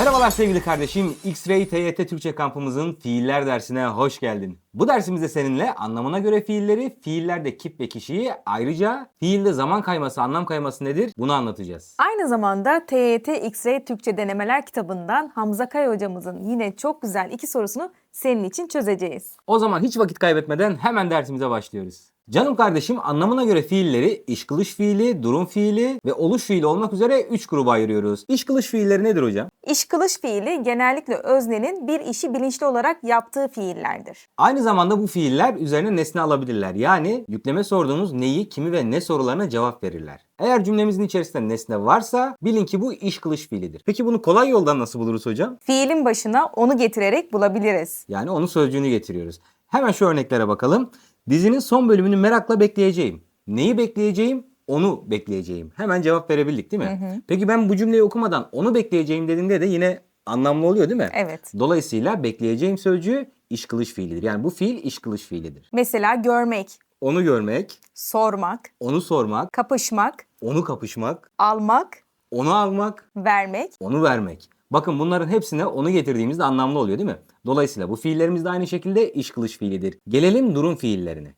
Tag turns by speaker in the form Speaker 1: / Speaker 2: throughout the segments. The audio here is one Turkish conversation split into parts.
Speaker 1: Merhabalar sevgili kardeşim. X-Ray TYT Türkçe kampımızın fiiller dersine hoş geldin. Bu dersimizde seninle anlamına göre fiilleri, fiillerde kip ve kişiyi ayrıca fiilde zaman kayması, anlam kayması nedir bunu anlatacağız.
Speaker 2: Aynı zamanda TYT X-Ray Türkçe Denemeler kitabından Hamza Kaya hocamızın yine çok güzel iki sorusunu senin için çözeceğiz.
Speaker 1: O zaman hiç vakit kaybetmeden hemen dersimize başlıyoruz. Canım kardeşim anlamına göre fiilleri iş kılış fiili, durum fiili ve oluş fiili olmak üzere 3 gruba ayırıyoruz. İş kılış fiilleri nedir hocam?
Speaker 2: İş kılış fiili genellikle öznenin bir işi bilinçli olarak yaptığı fiillerdir.
Speaker 1: Aynı zamanda bu fiiller üzerine nesne alabilirler. Yani yükleme sorduğumuz neyi, kimi ve ne sorularına cevap verirler. Eğer cümlemizin içerisinde nesne varsa bilin ki bu iş kılış fiilidir. Peki bunu kolay yoldan nasıl buluruz hocam?
Speaker 2: Fiilin başına onu getirerek bulabiliriz.
Speaker 1: Yani onun sözcüğünü getiriyoruz. Hemen şu örneklere bakalım. Dizinin son bölümünü merakla bekleyeceğim. Neyi bekleyeceğim? Onu bekleyeceğim. Hemen cevap verebildik değil mi? Peki ben bu cümleyi okumadan onu bekleyeceğim dediğimde de yine anlamlı oluyor değil mi?
Speaker 2: Evet.
Speaker 1: Dolayısıyla bekleyeceğim sözcüğü iş kılış fiilidir. Yani bu fiil iş kılış fiilidir.
Speaker 2: Mesela görmek,
Speaker 1: Onu görmek,
Speaker 2: sormak,
Speaker 1: onu sormak,
Speaker 2: kapışmak,
Speaker 1: onu kapışmak,
Speaker 2: almak,
Speaker 1: onu almak,
Speaker 2: vermek.
Speaker 1: onu vermek. Bakın bunların hepsine onu getirdiğimizde anlamlı oluyor değil mi? Dolayısıyla bu fiillerimiz de aynı şekilde iş kılış fiilidir. Gelelim durum fiillerine.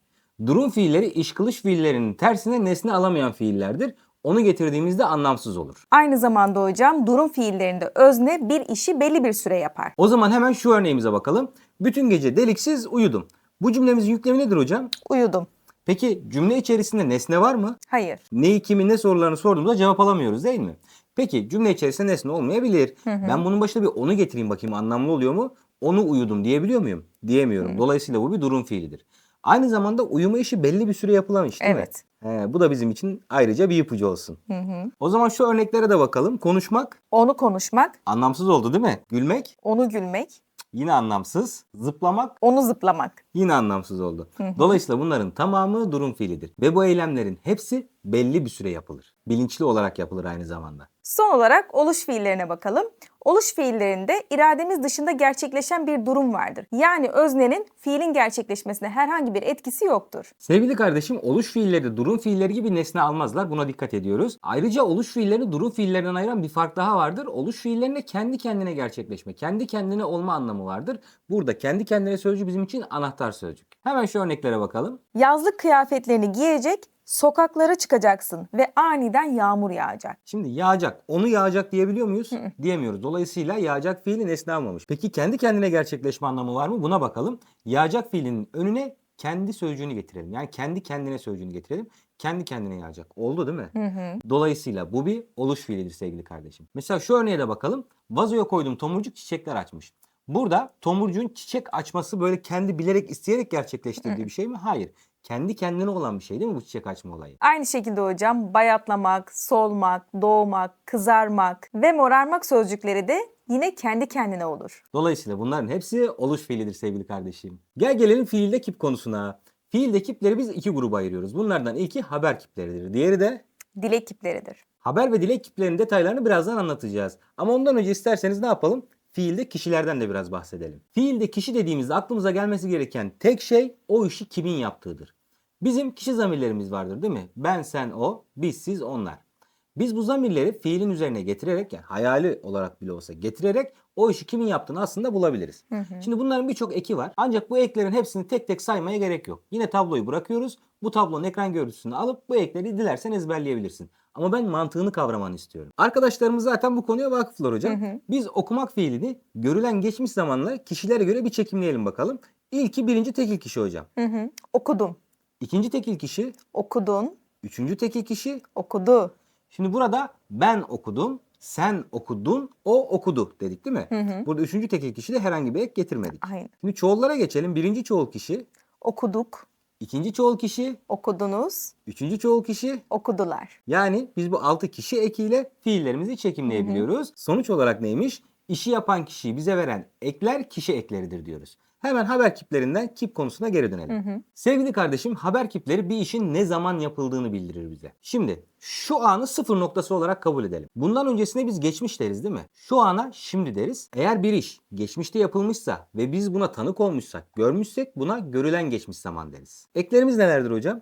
Speaker 1: Durum fiilleri iş kılış fiillerinin tersine nesne alamayan fiillerdir. Onu getirdiğimizde anlamsız olur.
Speaker 2: Aynı zamanda hocam durum fiillerinde özne bir işi belli bir süre yapar.
Speaker 1: O zaman hemen şu örneğimize bakalım. Bütün gece deliksiz uyudum. Bu cümlemizin yüklemi nedir hocam?
Speaker 2: Uyudum.
Speaker 1: Peki cümle içerisinde nesne var mı?
Speaker 2: Hayır.
Speaker 1: Neyi, kimi, ne sorularını sorduğumuzda cevap alamıyoruz değil mi? Peki cümle içerisinde nesne olmayabilir. Ben bunun başına bir onu getireyim bakayım anlamlı oluyor mu? Onu uyudum diyebiliyor muyum? Diyemiyorum. Dolayısıyla bu bir durum fiilidir. Aynı zamanda uyuma işi belli bir süre yapılan iş değil
Speaker 2: Evet.
Speaker 1: mi? He, bu da bizim için ayrıca bir ipucu olsun. O zaman şu örneklere de bakalım. Konuşmak
Speaker 2: Onu konuşmak,
Speaker 1: anlamsız oldu değil mi? Gülmek
Speaker 2: onu gülmek,
Speaker 1: yine anlamsız. Zıplamak
Speaker 2: onu zıplamak.
Speaker 1: yine anlamsız oldu. Dolayısıyla bunların tamamı durum fiilidir. Ve bu eylemlerin hepsi belli bir süre yapılır. Bilinçli olarak yapılır aynı zamanda.
Speaker 2: Son olarak oluş fiillerine bakalım. Oluş fiillerinde irademiz dışında gerçekleşen bir durum vardır. Yani öznenin fiilin gerçekleşmesine herhangi bir etkisi yoktur.
Speaker 1: Sevgili kardeşim oluş fiilleri de durum fiilleri gibi nesne almazlar. Buna dikkat ediyoruz. Ayrıca oluş fiillerini durum fiillerinden ayıran bir fark daha vardır. Oluş fiillerinde kendi kendine gerçekleşme, kendi kendine olma anlamı vardır. Burada kendi kendine sözcüğü bizim için anahtar sözcük. Hemen şu örneklere bakalım.
Speaker 2: Yazlık kıyafetlerini giyecek, sokaklara çıkacaksın ve aniden yağmur yağacak.
Speaker 1: Şimdi yağacak. Onu yağacak diyebiliyor muyuz? Diyemiyoruz. Dolayısıyla yağacak fiili nesne almamış. Peki kendi kendine gerçekleşme anlamı var mı? Buna bakalım. Yağacak fiilinin önüne kendi sözcüğünü getirelim. Yani kendi kendine sözcüğünü getirelim. Kendi kendine yağacak. Oldu değil mi? Dolayısıyla bu bir oluş fiilidir sevgili kardeşim. Mesela şu örneğe de bakalım. Vazoya koydum tomurcuk çiçekler açmış. Burada tomurcuğun çiçek açması böyle kendi bilerek isteyerek gerçekleştirdiği bir şey mi? Hayır. Kendi kendine olan bir şey değil mi bu çiçek açma olayı?
Speaker 2: Aynı şekilde hocam bayatlamak, solmak, doğmak, kızarmak ve morarmak sözcükleri de yine kendi kendine olur.
Speaker 1: Dolayısıyla bunların hepsi oluş fiilidir sevgili kardeşim. Gel gelelim fiilde kip konusuna. Fiilde kipleri biz iki gruba ayırıyoruz. Bunlardan ilki haber kipleridir. Diğeri de
Speaker 2: Dilek kipleridir.
Speaker 1: haber ve dilek kiplerinin detaylarını birazdan anlatacağız. Ama ondan önce isterseniz ne yapalım? Fiilde kişilerden de biraz bahsedelim. Fiilde kişi dediğimizde aklımıza gelmesi gereken tek şey o işi kimin yaptığıdır. Bizim kişi zamirlerimiz vardır değil mi? Ben, sen, o, biz, siz, onlar. Biz bu zamirleri fiilin üzerine getirerek yani hayali olarak bile olsa getirerek o işi kimin yaptığını aslında bulabiliriz. Şimdi bunların birçok eki var. Ancak bu eklerin hepsini tek tek saymaya gerek yok. Yine tabloyu bırakıyoruz. Bu tablonun ekran görüntüsünü alıp bu ekleri dilersen ezberleyebilirsin. Ama ben mantığını kavramanı istiyorum. Arkadaşlarımız zaten bu konuya vakıflar hocam. Biz okumak fiilini görülen geçmiş zamanla kişilere göre bir çekimleyelim bakalım. İlki birinci tekil kişi hocam.
Speaker 2: Hı hı. Okudum,
Speaker 1: İkinci tekil kişi,
Speaker 2: okudun,
Speaker 1: üçüncü tekil kişi.
Speaker 2: okudu.
Speaker 1: Şimdi burada ben okudum, sen okudun, o okudu dedik değil mi? Burada üçüncü tekil kişi de herhangi bir ek getirmedik.
Speaker 2: Aynen.
Speaker 1: Şimdi çoğullara geçelim. Birinci çoğul kişi,
Speaker 2: Okuduk,
Speaker 1: ikinci çoğul kişi,
Speaker 2: okudunuz,
Speaker 1: üçüncü çoğul kişi.
Speaker 2: okudular.
Speaker 1: Yani biz bu altı kişi ekiyle fiillerimizi çekimleyebiliyoruz. Sonuç olarak neymiş? İşi yapan kişiyi bize veren ekler kişi ekleridir diyoruz. Hemen haber kiplerinden kip konusuna geri dönelim. Sevgili kardeşim haber kipleri bir işin ne zaman yapıldığını bildirir bize. Şimdi şu anı sıfır noktası olarak kabul edelim. Bundan öncesine biz geçmiş deriz değil mi? Şu ana şimdi deriz. Eğer bir iş geçmişte yapılmışsa ve biz buna tanık olmuşsak, görmüşsek buna görülen geçmiş zaman deriz. Eklerimiz nelerdir hocam?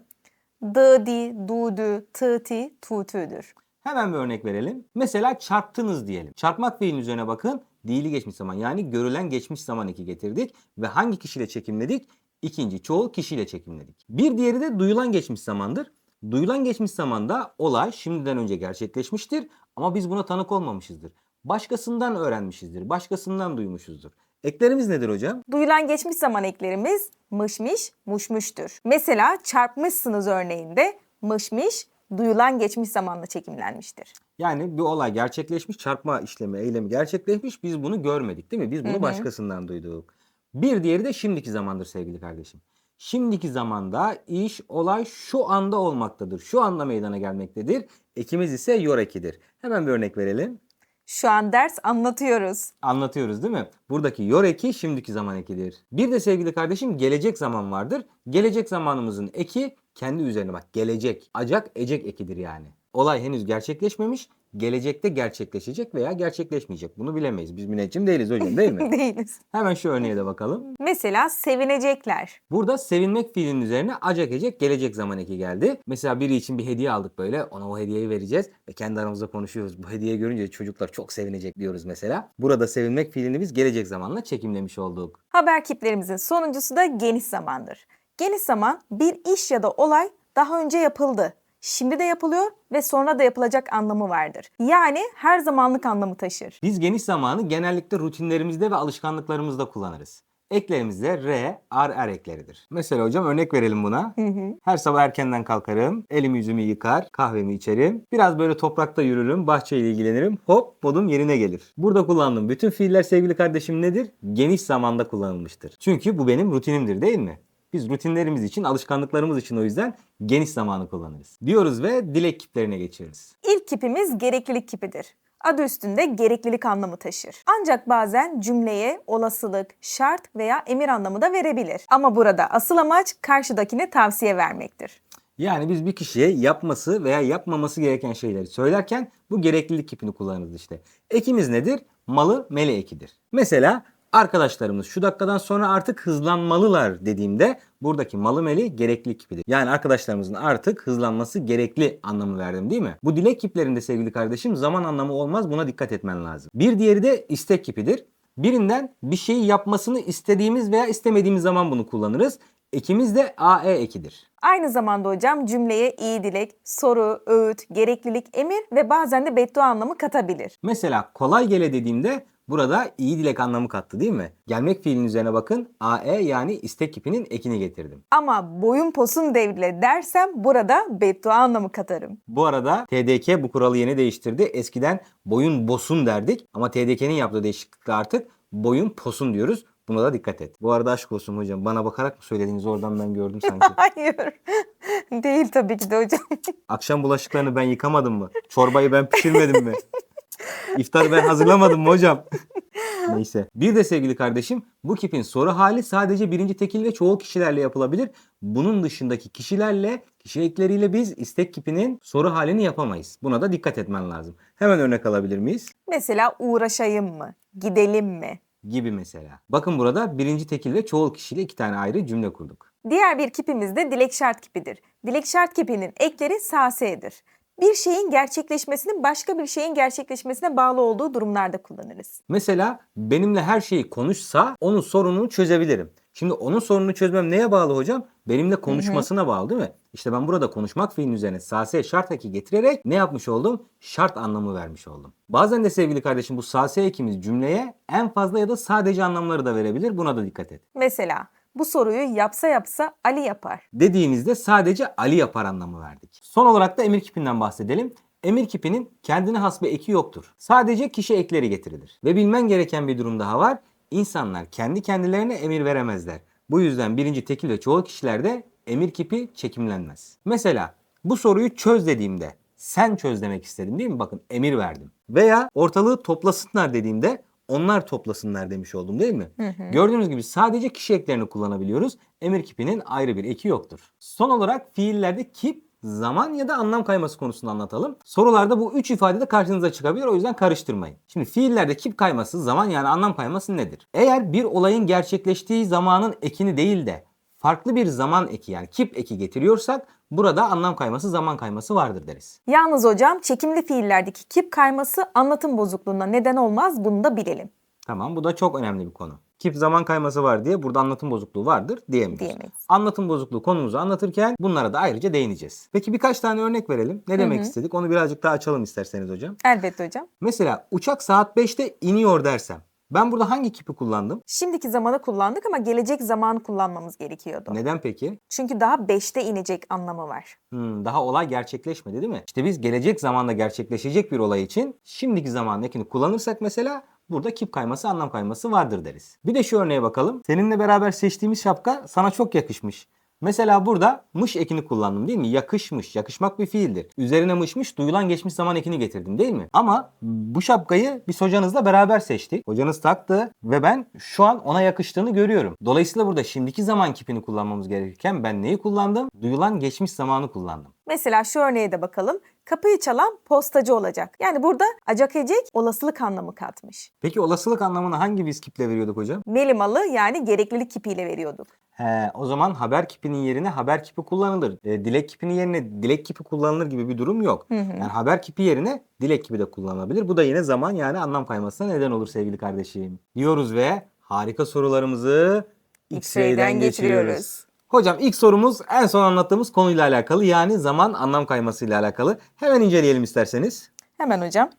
Speaker 2: Dıdi, dudu, tıti, tutüdür.
Speaker 1: Hemen bir örnek verelim. Mesela çarptınız diyelim. Çarpmak fiilinin üzerine bakın. Dili geçmiş zaman yani görülen geçmiş zaman eki getirdik ve hangi kişiyle çekimledik? İkinci çoğul kişiyle çekimledik. Bir diğeri de duyulan geçmiş zamandır. Duyulan geçmiş zamanda olay şimdiden önce gerçekleşmiştir ama biz buna tanık olmamışızdır. Başkasından öğrenmişizdir, başkasından duymuşuzdur. Eklerimiz nedir hocam?
Speaker 2: Duyulan geçmiş zaman eklerimiz mışmış, muşmuştur. Mesela çarpmışsınız örneğinde mışmış duyulan geçmiş zamanla çekimlenmiştir.
Speaker 1: Yani bir olay gerçekleşmiş, çarpma işlemi, eylemi gerçekleşmiş. Biz bunu görmedik değil mi? Biz bunu
Speaker 2: Hı hı.
Speaker 1: başkasından duyduk. Bir diğeri de şimdiki zamandır sevgili kardeşim. Şimdiki zamanda iş, olay şu anda olmaktadır. Şu anda meydana gelmektedir. Ekimiz ise yor ekidir. Hemen bir örnek verelim.
Speaker 2: Şu an ders anlatıyoruz.
Speaker 1: Anlatıyoruz değil mi? Buradaki yor eki şimdiki zaman ekidir. Bir de sevgili kardeşim gelecek zaman vardır. Gelecek zamanımızın eki kendi üzerine bak gelecek. Acak ecek ekidir yani. Olay henüz gerçekleşmemiş. Gelecekte gerçekleşecek veya gerçekleşmeyecek. Bunu bilemeyiz. Biz müneccim değiliz hocam değil mi?
Speaker 2: Değiliz.
Speaker 1: Hemen şu örneğe de bakalım.
Speaker 2: Mesela sevinecekler.
Speaker 1: Burada sevinmek fiilinin üzerine acak ecek gelecek zaman eki geldi. Mesela biri için bir hediye aldık böyle. Ona o hediyeyi vereceğiz ve kendi aramızda konuşuyoruz. Bu hediyeyi görünce çocuklar çok sevinecek diyoruz mesela. Burada sevinmek fiilini biz gelecek zamanla çekimlemiş olduk.
Speaker 2: Haber kiplerimizin sonuncusu da geniş zamandır. Geniş zaman bir iş ya da olay daha önce yapıldı. Şimdi de yapılıyor ve sonra da yapılacak anlamı vardır. Yani her zamanlık anlamı taşır.
Speaker 1: Biz geniş zamanı genellikle rutinlerimizde ve alışkanlıklarımızda kullanırız. Eklerimizde R, R, R ekleridir. Mesela hocam örnek verelim buna. Her sabah erkenden kalkarım, elimi yüzümü yıkar, kahvemi içerim. Biraz böyle toprakta yürürüm, bahçeyle ilgilenirim. Hop modum yerine gelir. Burada kullandığım bütün fiiller sevgili kardeşim nedir? Geniş zamanda kullanılmıştır. Çünkü bu benim rutinimdir değil mi? Biz rutinlerimiz için, alışkanlıklarımız için o yüzden geniş zamanı kullanırız. Diyoruz ve dilek kiplerine geçiyoruz.
Speaker 2: İlk kipimiz gereklilik kipidir. Adı üstünde gereklilik anlamı taşır. Ancak bazen cümleye olasılık, şart veya emir anlamı da verebilir. Ama burada asıl amaç karşıdakine tavsiye vermektir.
Speaker 1: Yani biz bir kişiye yapması veya yapmaması gereken şeyleri söylerken bu gereklilik kipini kullanırız işte. Ekimiz nedir? Malı mele ekidir. Mesela arkadaşlarımız şu dakikadan sonra artık hızlanmalılar dediğimde buradaki malı meli gereklilik kipidir. Yani arkadaşlarımızın artık hızlanması gerekli anlamı verdim değil mi? Bu dilek kiplerinde sevgili kardeşim zaman anlamı olmaz buna dikkat etmen lazım. Bir diğeri de istek kipidir. Birinden bir şeyi yapmasını istediğimiz veya istemediğimiz zaman bunu kullanırız. Ekimiz de AE ekidir.
Speaker 2: Aynı zamanda hocam cümleye iyi dilek, soru, öğüt, gereklilik, emir ve bazen de beddua anlamı katabilir.
Speaker 1: Mesela kolay gele dediğimde burada iyi dilek anlamı kattı değil mi? Gelmek fiilinin üzerine bakın. AE yani istek kipinin ekini getirdim.
Speaker 2: Ama boyun posun devrile dersem burada beddua anlamı katarım.
Speaker 1: Bu arada TDK bu kuralı yeni değiştirdi. Eskiden boyun bosun derdik ama TDK'nin yaptığı değişiklikle artık boyun posun diyoruz. Buna da dikkat et. Bu arada aşk olsun hocam. Bana bakarak mı söylediğinizi oradan ben gördüm sanki.
Speaker 2: Hayır. Değil tabii ki de hocam.
Speaker 1: Akşam bulaşıklarını ben yıkamadım mı? Çorbayı ben pişirmedim mi? İftarı ben hazırlamadım mı hocam? Neyse. Bir de sevgili kardeşim bu kipin soru hali sadece birinci tekil ve çoğul kişilerle yapılabilir. Bunun dışındaki kişilerle, kişi ekleriyle biz istek kipinin soru halini yapamayız. Buna da dikkat etmen lazım. Hemen örnek alabilir miyiz?
Speaker 2: Mesela uğraşayım mı? Gidelim mi?
Speaker 1: Gibi mesela. Bakın burada birinci tekil ve çoğul kişiyle iki tane ayrı cümle kurduk.
Speaker 2: Diğer bir kipimiz de dilek şart kipidir. Dilek şart kipinin ekleri sasedir. Bir şeyin gerçekleşmesinin başka bir şeyin gerçekleşmesine bağlı olduğu durumlarda kullanırız.
Speaker 1: Mesela benimle her şeyi konuşsa onun sorununu çözebilirim. Şimdi onun sorununu çözmem neye bağlı hocam? Benimle konuşmasına bağlı değil mi? İşte ben burada konuşmak fiilinin üzerine sase şart eki getirerek ne yapmış oldum? Şart anlamı vermiş oldum. Bazen de sevgili kardeşim bu sase ekimiz cümleye en fazla ya da sadece anlamları da verebilir. Buna da dikkat et.
Speaker 2: Mesela bu soruyu yapsa yapsa Ali yapar.
Speaker 1: Dediğimizde sadece Ali yapar anlamı verdik. Son olarak da emir kipinden bahsedelim. Emir kipinin kendine has bir eki yoktur. Sadece kişi ekleri getirilir. Ve bilmen gereken bir durum daha var. İnsanlar kendi kendilerine emir veremezler. Bu yüzden birinci tekil ve çoğul kişilerde emir kipi çekimlenmez. Mesela bu soruyu çöz dediğimde sen çöz demek istedim değil mi? Bakın emir verdim. Veya ortalığı toplasınlar dediğimde onlar toplasınlar demiş oldum değil mi? Gördüğünüz gibi sadece kişi eklerini kullanabiliyoruz. Emir kipinin ayrı bir eki yoktur. Son olarak fiillerde kip zaman ya da anlam kayması konusunu anlatalım. Sorularda bu üç ifade de karşınıza çıkabilir o yüzden karıştırmayın. Şimdi fiillerde kip kayması zaman yani anlam kayması nedir? Eğer bir olayın gerçekleştiği zamanın ekini değil de farklı bir zaman eki yani kip eki getiriyorsak burada anlam kayması zaman kayması vardır deriz.
Speaker 2: Yalnız hocam çekimli fiillerdeki kip kayması anlatım bozukluğuna neden olmaz bunu da bilelim.
Speaker 1: Tamam bu da çok önemli bir konu. Kip zaman kayması var diye burada anlatım bozukluğu vardır diyemeyiz.
Speaker 2: Diyemeyiz.
Speaker 1: Anlatım bozukluğu konumuzu anlatırken bunlara da ayrıca değineceğiz. Peki birkaç tane örnek verelim. Ne demek istedik? Onu birazcık daha açalım isterseniz hocam.
Speaker 2: Elbette hocam.
Speaker 1: Mesela uçak saat 5'te iniyor dersem. Ben burada hangi kipi kullandım?
Speaker 2: Şimdiki zamanı kullandık ama gelecek zamanı kullanmamız gerekiyordu.
Speaker 1: Neden peki?
Speaker 2: Çünkü daha 5'te inecek anlamı var.
Speaker 1: Hmm, daha olay gerçekleşmedi değil mi? İşte biz gelecek zamanda gerçekleşecek bir olay için şimdiki zaman ekini kullanırsak mesela burada kip kayması anlam kayması vardır deriz. Bir de şu örneğe bakalım. Seninle beraber seçtiğimiz şapka sana çok yakışmış. Mesela burada mış ekini kullandım değil mi? Yakışmış. Yakışmak bir fiildir. Üzerine mışmış duyulan geçmiş zaman ekini getirdim değil mi? Ama bu şapkayı biz hocanızla beraber seçtik. Hocanız taktı ve ben şu an ona yakıştığını görüyorum. Dolayısıyla burada şimdiki zaman kipini kullanmamız gerekirken ben neyi kullandım? Duyulan geçmiş zamanı kullandım.
Speaker 2: Mesela şu örneğe de bakalım. Kapıyı çalan postacı olacak. Yani burada acak ecek olasılık anlamı katmış.
Speaker 1: Peki olasılık anlamını hangi biz kiple veriyorduk hocam?
Speaker 2: Melimalı yani gereklilik kipiyle veriyorduk.
Speaker 1: He, o zaman haber kipinin yerine haber kipi kullanılır. E, dilek kipinin yerine dilek kipi kullanılır gibi bir durum yok. Yani haber kipi yerine dilek kipi de kullanılabilir. Bu da yine zaman yani anlam kaymasına neden olur sevgili kardeşim. Diyoruz ve harika sorularımızı
Speaker 2: X-ray'den geçiriyoruz.
Speaker 1: Hocam ilk sorumuz en son anlattığımız konuyla alakalı yani zaman anlam kaymasıyla alakalı. Hemen inceleyelim isterseniz.
Speaker 2: Hemen hocam.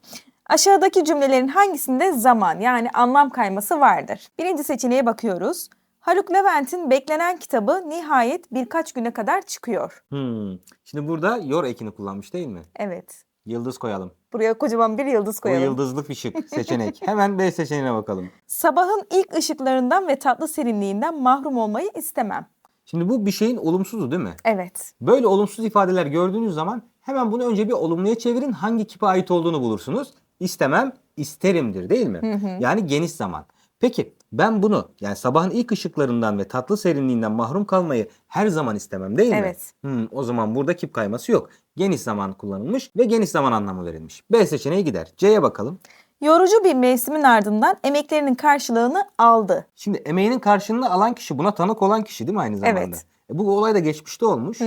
Speaker 2: Aşağıdaki cümlelerin hangisinde zaman yani anlam kayması vardır? Birinci seçeneğe bakıyoruz. Haluk Levent'in beklenen kitabı nihayet birkaç güne kadar çıkıyor.
Speaker 1: Hmm. Şimdi burada yor ekini kullanmış değil mi?
Speaker 2: Evet.
Speaker 1: Yıldız koyalım.
Speaker 2: Buraya kocaman bir yıldız koyalım.
Speaker 1: yıldızlı bir şık seçenek. Hemen B seçeneğine bakalım.
Speaker 2: Sabahın ilk ışıklarından ve tatlı serinliğinden mahrum olmayı istemem.
Speaker 1: Şimdi bu bir şeyin olumsuzu değil mi?
Speaker 2: Evet.
Speaker 1: Böyle olumsuz ifadeler gördüğünüz zaman hemen bunu önce bir olumluya çevirin. Hangi kipe ait olduğunu bulursunuz. İstemem, isterimdir değil mi? Yani geniş zaman. Peki ben bunu yani sabahın ilk ışıklarından ve tatlı serinliğinden mahrum kalmayı her zaman istemem değil mi?
Speaker 2: Evet.
Speaker 1: Hmm, o zaman burada kip kayması yok. Geniş zaman kullanılmış ve geniş zaman anlamı verilmiş. B seçeneği gider. C'ye bakalım.
Speaker 2: Yorucu bir mevsimin ardından emeklerinin karşılığını aldı.
Speaker 1: Şimdi emeğinin karşılığını alan kişi buna tanık olan kişi değil mi aynı zamanda?
Speaker 2: Evet.
Speaker 1: E, bu olay da geçmişte olmuş.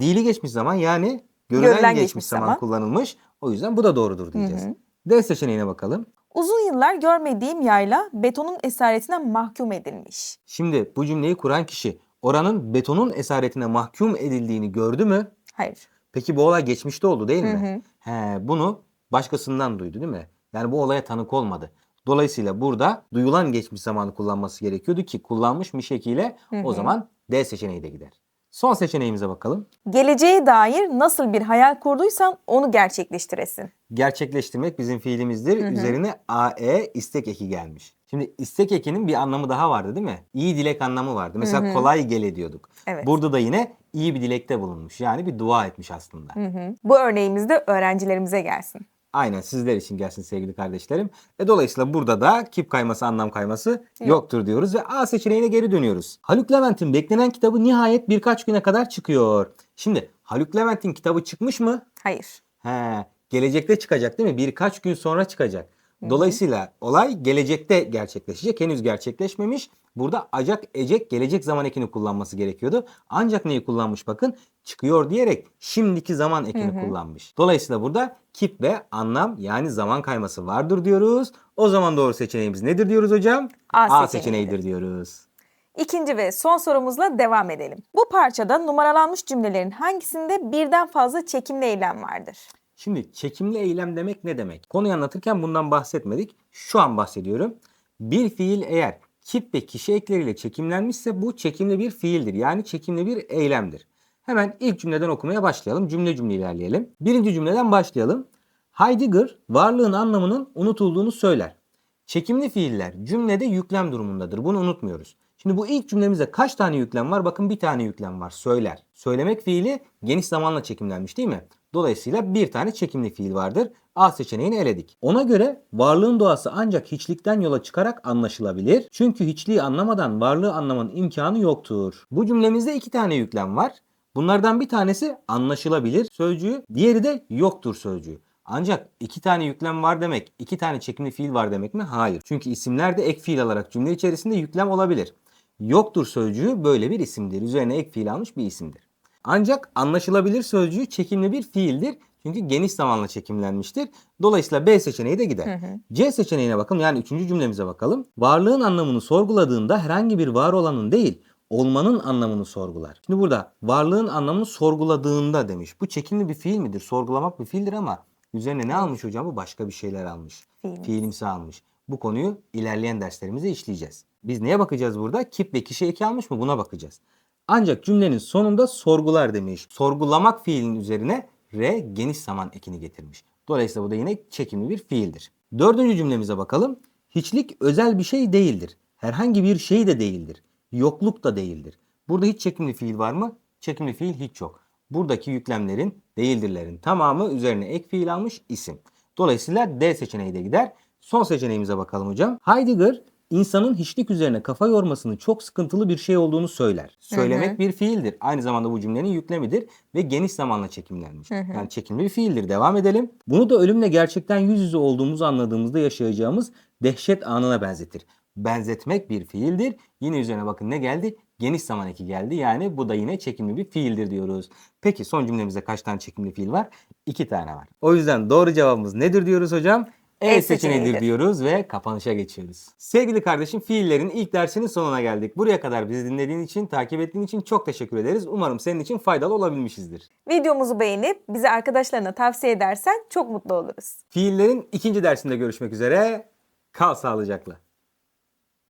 Speaker 1: Dili geçmiş zaman yani görülen,
Speaker 2: Görülen
Speaker 1: geçmiş,
Speaker 2: geçmiş
Speaker 1: zaman,
Speaker 2: zaman.
Speaker 1: kullanılmış. O yüzden bu da doğrudur diyeceğiz. D seçeneğine bakalım.
Speaker 2: Uzun yıllar görmediğim yayla betonun esaretine mahkum edilmiş.
Speaker 1: Şimdi bu cümleyi kuran kişi oranın betonun esaretine mahkum edildiğini gördü mü?
Speaker 2: Hayır.
Speaker 1: Peki bu olay geçmişte oldu değil mi? He, bunu başkasından duydu değil mi? Yani bu olaya tanık olmadı. Dolayısıyla burada duyulan geçmiş zamanı kullanması gerekiyordu ki kullanmış bir şekilde o zaman D seçeneği de gider. Son seçeneğimize bakalım.
Speaker 2: Geleceğe dair nasıl bir hayal kurduysan onu gerçekleştiresin.
Speaker 1: Gerçekleştirmek bizim fiilimizdir. Üzerine AE istek eki gelmiş. Şimdi istek ekinin bir anlamı daha vardı değil mi? İyi dilek anlamı vardı. Mesela kolay gele diyorduk.
Speaker 2: Evet.
Speaker 1: Burada da yine iyi bir dilekte bulunmuş. Yani bir dua etmiş aslında.
Speaker 2: Bu örneğimiz de öğrencilerimize gelsin.
Speaker 1: Aynen sizler için gelsin sevgili kardeşlerim. E dolayısıyla burada da kip kayması anlam kayması yoktur diyoruz ve A seçeneğine geri dönüyoruz. Haluk Levent'in beklenen kitabı nihayet birkaç güne kadar çıkıyor. Şimdi Haluk Levent'in kitabı çıkmış mı?
Speaker 2: Hayır.
Speaker 1: He, gelecekte çıkacak değil mi? Birkaç gün sonra çıkacak. Dolayısıyla olay gelecekte gerçekleşecek. Henüz gerçekleşmemiş. Burada acak ecek gelecek zaman ekini kullanması gerekiyordu. Ancak neyi kullanmış bakın? Çıkıyor diyerek şimdiki zaman ekini kullanmış. Dolayısıyla burada kip ve anlam yani zaman kayması vardır diyoruz. O zaman doğru seçeneğimiz nedir diyoruz hocam?
Speaker 2: A
Speaker 1: seçeneğidir diyoruz.
Speaker 2: İkinci ve son sorumuzla devam edelim. Bu parçada numaralanmış cümlelerin hangisinde birden fazla çekimli eylem vardır?
Speaker 1: Şimdi çekimli eylem demek ne demek? Konuyu anlatırken bundan bahsetmedik. Şu an bahsediyorum. Bir fiil eğer kip ve kişi ekleriyle çekimlenmişse bu çekimli bir fiildir. Yani çekimli bir eylemdir. Hemen ilk cümleden okumaya başlayalım. Cümle cümle ilerleyelim. Birinci cümleden başlayalım. Heidegger varlığın anlamının unutulduğunu söyler. Çekimli fiiller cümlede yüklem durumundadır. Bunu unutmuyoruz. Şimdi bu ilk cümlemizde kaç tane yüklem var? Bakın bir tane yüklem var. Söyler. Söylemek fiili geniş zamanla çekimlenmiş değil mi? Dolayısıyla bir tane çekimli fiil vardır. A seçeneğini eledik. Ona göre varlığın doğası ancak hiçlikten yola çıkarak anlaşılabilir. Çünkü hiçliği anlamadan varlığı anlamanın imkanı yoktur. Bu cümlemizde iki tane yüklem var. Bunlardan bir tanesi anlaşılabilir sözcüğü, diğeri de yoktur sözcüğü. Ancak iki tane yüklem var demek, iki tane çekimli fiil var demek mi? Hayır. Çünkü isimler de ek fiil alarak cümle içerisinde yüklem olabilir. Yoktur sözcüğü böyle bir isimdir. Üzerine ek fiil almış bir isimdir. Ancak anlaşılabilir sözcüğü çekimli bir fiildir. Çünkü geniş zamanla çekimlenmiştir. Dolayısıyla B seçeneği de gider.
Speaker 2: Hı hı.
Speaker 1: C seçeneğine bakalım yani üçüncü cümlemize bakalım. Varlığın anlamını sorguladığında herhangi bir var olanın değil olmanın anlamını sorgular. Şimdi burada varlığın anlamını sorguladığında demiş. Bu çekimli bir fiil midir? Sorgulamak bir fiildir ama üzerine ne almış hocam? Bu başka bir şeyler almış.
Speaker 2: Fiilimiz.
Speaker 1: Fiilimsi almış. Bu konuyu ilerleyen derslerimizde işleyeceğiz. Biz neye bakacağız burada? Kip ve kişi eki almış mı? Buna bakacağız. Ancak cümlenin sonunda sorgular demiş. Sorgulamak fiilinin üzerine re geniş zaman ekini getirmiş. Dolayısıyla bu da yine çekimli bir fiildir. Dördüncü cümlemize bakalım. Hiçlik özel bir şey değildir. Herhangi bir şey de değildir. Yokluk da değildir. Burada hiç çekimli fiil var mı? Çekimli fiil hiç yok. Buradaki yüklemlerin, değildirlerin tamamı üzerine ek fiil almış isim. Dolayısıyla D seçeneği de gider. Son seçeneğimize bakalım hocam. Heidegger insanın hiçlik üzerine kafa yormasının çok sıkıntılı bir şey olduğunu söyler. Söylemek bir fiildir. Aynı zamanda bu cümlenin yüklemidir ve geniş zamanla çekimlenmiş. Yani çekimli bir fiildir. Devam edelim. Bunu da ölümle gerçekten yüz yüze olduğumuzu anladığımızda yaşayacağımız dehşet anına benzetir. Benzetmek bir fiildir. Yine üzerine bakın ne geldi? Geniş zaman eki geldi. Yani bu da yine çekimli bir fiildir diyoruz. Peki son cümlemizde kaç tane çekimli fiil var? İki tane var. O yüzden doğru cevabımız nedir diyoruz hocam? E,
Speaker 2: E
Speaker 1: seçeneğidir
Speaker 2: seçeneğidir.
Speaker 1: diyoruz ve kapanışa geçiyoruz. Sevgili kardeşim fiillerin ilk dersinin sonuna geldik. Buraya kadar bizi dinlediğin için, takip ettiğin için çok teşekkür ederiz. Umarım senin için faydalı olabilmişizdir.
Speaker 2: Videomuzu beğenip bizi arkadaşlarına tavsiye edersen çok mutlu oluruz.
Speaker 1: Fiillerin ikinci dersinde görüşmek üzere. Kal sağlıcakla.